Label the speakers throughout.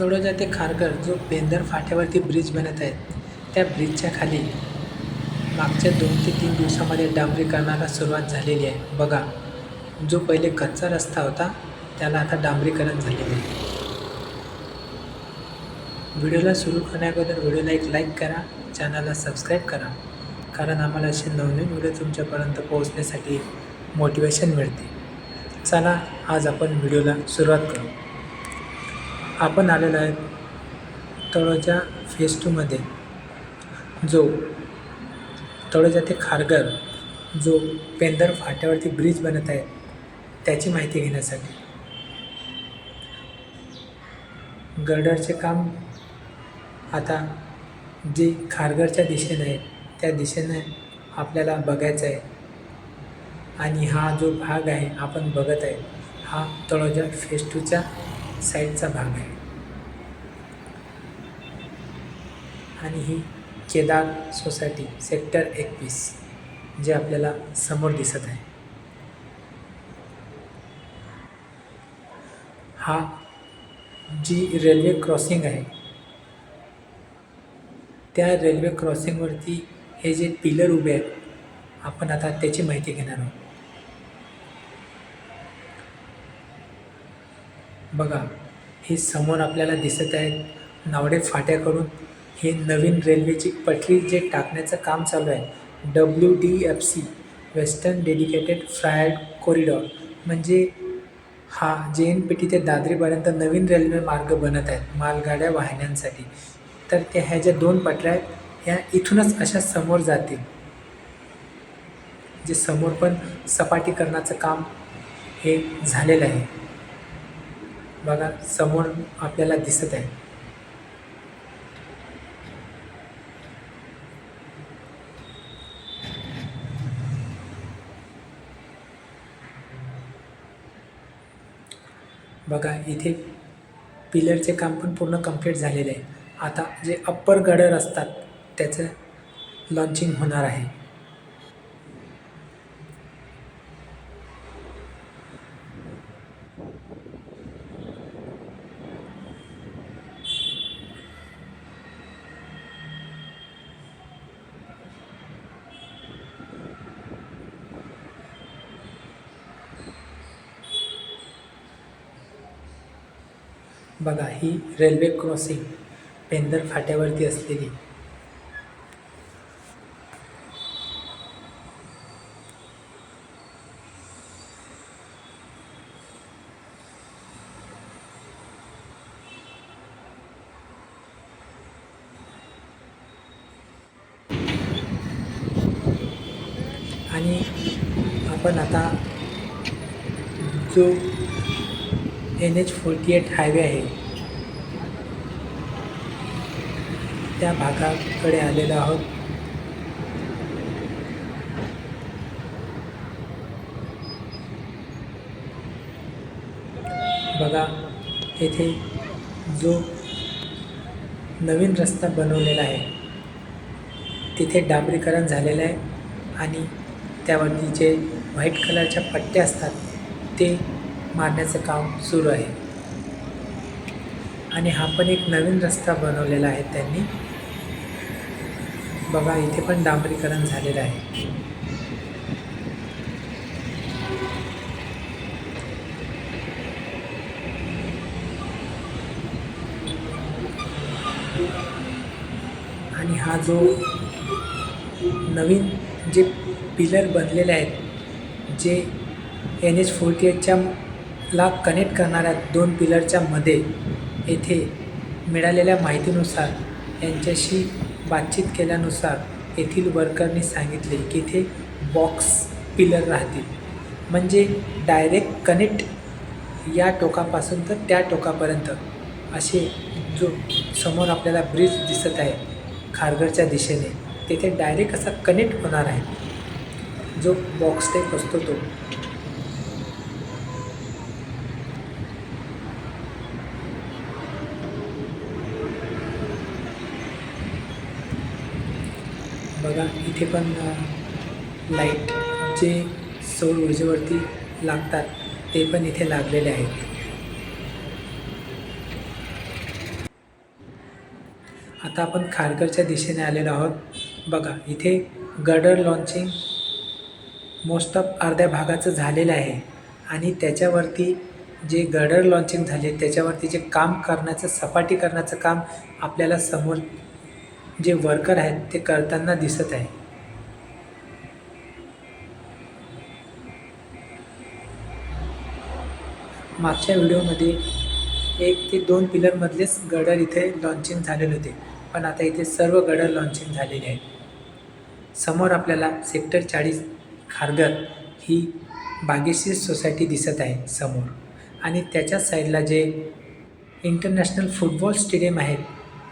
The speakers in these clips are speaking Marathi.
Speaker 1: तळोजा ते खारघर जो बेंदर फाट्यावरती ब्रिज बनत आहेत त्या ब्रिजच्या खाली मागच्या दोन ते तीन दिवसामध्ये डांबरीकरणाला सुरुवात झालेली आहे. बघा जो पहिले कच्चा रस्ता होता त्याला आता डांबरीकरण झालेलं आहे. व्हिडिओला सुरू करण्याअगोदर व्हिडिओला एक लाईक करा चॅनलला सबस्क्राईब करा कारण आम्हाला असे नवनवीन व्हिडिओ तुमच्यापर्यंत पोहोचण्यासाठी मोटिवेशन मिळते. चला आज आपण व्हिडिओला सुरुवात करू. आपण आलेलो आहे तळोजा फेस टूमध्ये जो तळोजा ते खारघर जो पेंदर फाट्यावरती ब्रिज बनत आहे त्याची माहिती घेण्यासाठी. गर्डरचे काम आता जे खारघरच्या दिशेने आहे त्या दिशेने आपल्याला बघायचं आहे. आणि हा जो भाग आहे आपण बघत आहे हा तळोजा फेस टूचा साईडचा भाग आहे. आणि ही केदार सोसायटी सेक्टर एकवीस जे आपल्याला समोर दिसत आहे. हा जी रेल्वे क्रॉसिंग आहे त्या रेल्वे क्रॉसिंगवरती हे जे पिलर उभे आहेत आपण आता त्याची माहिती घेणार आहोत. बघा हे समोर आपल्याला दिसत आहेत नावडे फाट्याकडून. हे नवीन रेल्वेची पटरी जे टाकण्याचं काम चालू आहे. W D F C western dedicated freight corridor म्हणजे हा जे एन पी टी ते दादरीपर्यंत नवीन रेल्वे मार्ग बनत आहेत मालगाड्या वाहिन्यांसाठी तर त्या ह्या ज्या दोन पटऱ्या आहेत ह्या इथूनच अशा समोर जातील. जे समोर पण सपाटीकरणाचं काम हे झालेलं आहे. बघा समोर आपल्याला दिसत आहे. बघा इथे पिलरचे काम पण पूर्ण कंप्लीट झालेले आहे. आता जे अप्पर गडर असतात त्याचं लॉन्चिंग होणार आहे. बघा ही रेल्वे क्रॉसिंग पेंदर फाट्यावरती असलेली. आणि आपण आता जो N H forty eight highway आहे. त्या भागाकडे आलेलो आहोत. बघा येथे जो नवीन रस्ता बनवलेला आहे तिथे डांबरीकरण झालेलं आहे आणि त्यावरती जे व्हाईट कलरच्या पट्ट्या असतात ते मारण्याचं काम सुरू आहे. आणि हा पण एक नवीन रस्ता बनवलेला आहे त्यांनी. बघा इथे पण डांबरीकरण झालेलं आहे. आणि हा जो नवीन जे पिलर बनलेले आहेत जे एन एच फोर्टी एटच्या ला कनेक्ट करणाऱ्या दोन पिलरच्या मध्ये येथे मिळालेल्या माहितीनुसार यांच्याशी बातचीत केल्यानुसार येथील वर्करनी सांगितले की इथे बॉक्स पिलर राहतील. म्हणजे डायरेक्ट कनेक्ट या टोकापासून तर त्या टोकापर्यंत असे जो समोर आपल्याला ब्रिज दिसत आहे खारघरच्या दिशेने तेथे डायरेक्ट असा कनेक्ट होणार आहे. जो बॉक्स टाईप असतो तो. बघा इथे पण लाइट जे सौर ऊर्जेवरती लागतात. ते पण इथे लागलेले आहेत. आता आपण खारघरच्या दिशेने आलेलो आहोत. बघा इथे गडर लॉन्चिंग मोस्ट ऑफ अर्ध्या भागाचं झालेलं आहे. आणि त्याच्यावरती जे गडर लॉन्चिंग झाले त्याच्यावरती जे काम करण्याचं सपाटी करण्याचं काम आपल्याला समोर जे वर्कर आहेत ते करताना दिसत आहे. मागच्या व्हिडिओमध्ये एक ते दोन पिलरमधलेच गडर इथे लॉन्चिंग झालेले होते. पण आता इथे सर्व गडर लॉन्चिंग झालेले आहेत. समोर आपल्याला सेक्टर चाळीस खारघर ही बागेश्री सोसायटी दिसत आहे समोर. आणि त्याच्याच साईडला जे इंटरनॅशनल फुटबॉल स्टेडियम आहेत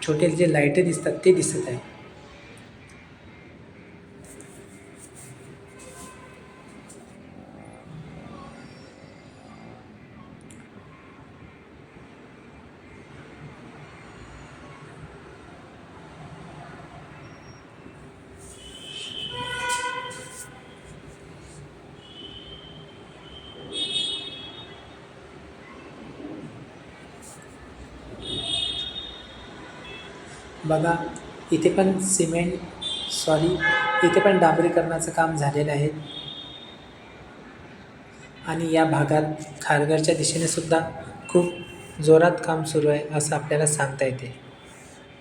Speaker 1: छोटे जे लाईटे दिसतात ते दिसत आहे. बघा इथे पण सिमेंट सॉरी इथे पण डांबरीकरणाचं काम झालेलं आहे. आणि या भागात खारघरच्या दिशेने सुद्धा खूप जोरात काम सुरू आहे असं आपल्याला सांगता येते.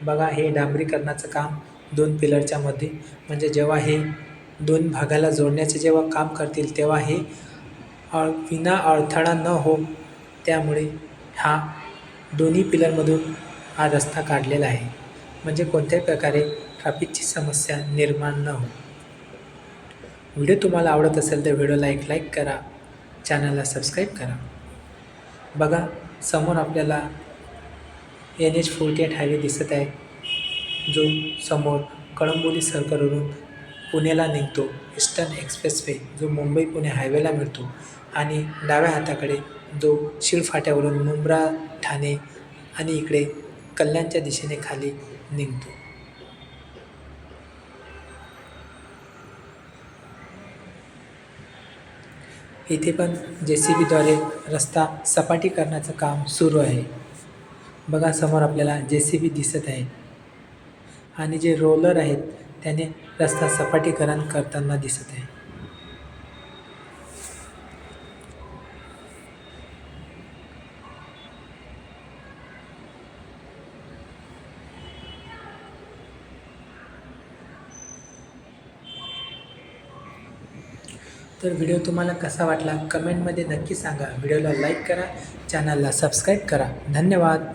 Speaker 1: बघा हे डांबरीकरणाचं काम दोन पिलरच्या मध्ये म्हणजे जेव्हा हे दोन भागाला जोडण्याचे जेव्हा काम करतील तेव्हा हे अळ विना अडथळा न हो त्यामुळे हा दोन्ही पिलरमधून हा रस्ता काढलेला आहे. म्हणजे कोणत्याही प्रकारे ट्रॅफिकची समस्या निर्माण न हो व्हिडिओ तुम्हाला आवडत असेल तर व्हिडिओला एक लाईक करा. चॅनलला सबस्क्राईब करा. बघा समोर आपल्याला N H forty eight highway दिसत आहे. जो समोर कळंबोली सर्कलवरून पुण्याला निघतो. ईस्टर्न एक्सप्रेसवे जो मुंबई पुणे हायवेला मिळतो. आणि डाव्या हाताकडे जो शिळफाट्यावरून मुंब्रा ठाणे आणि इकडे कल्याणच्या दिशेने खाली निघतो. इथे पण जे सी बीद्वारे रस्ता सपाटी करण्याचं काम सुरू आहे. बघा समोर आपल्याला जे सी बी दिसत आहे. आणि जे रोलर आहेत त्याने रस्ता सपाटीकरण करताना दिसत आहे. तर व्हिडिओ तुम्हाला कसा वाटला कमेंटमध्ये नक्की सांगा. व्हिडिओला लाईक करा चॅनलला सबस्क्राईब करा. धन्यवाद.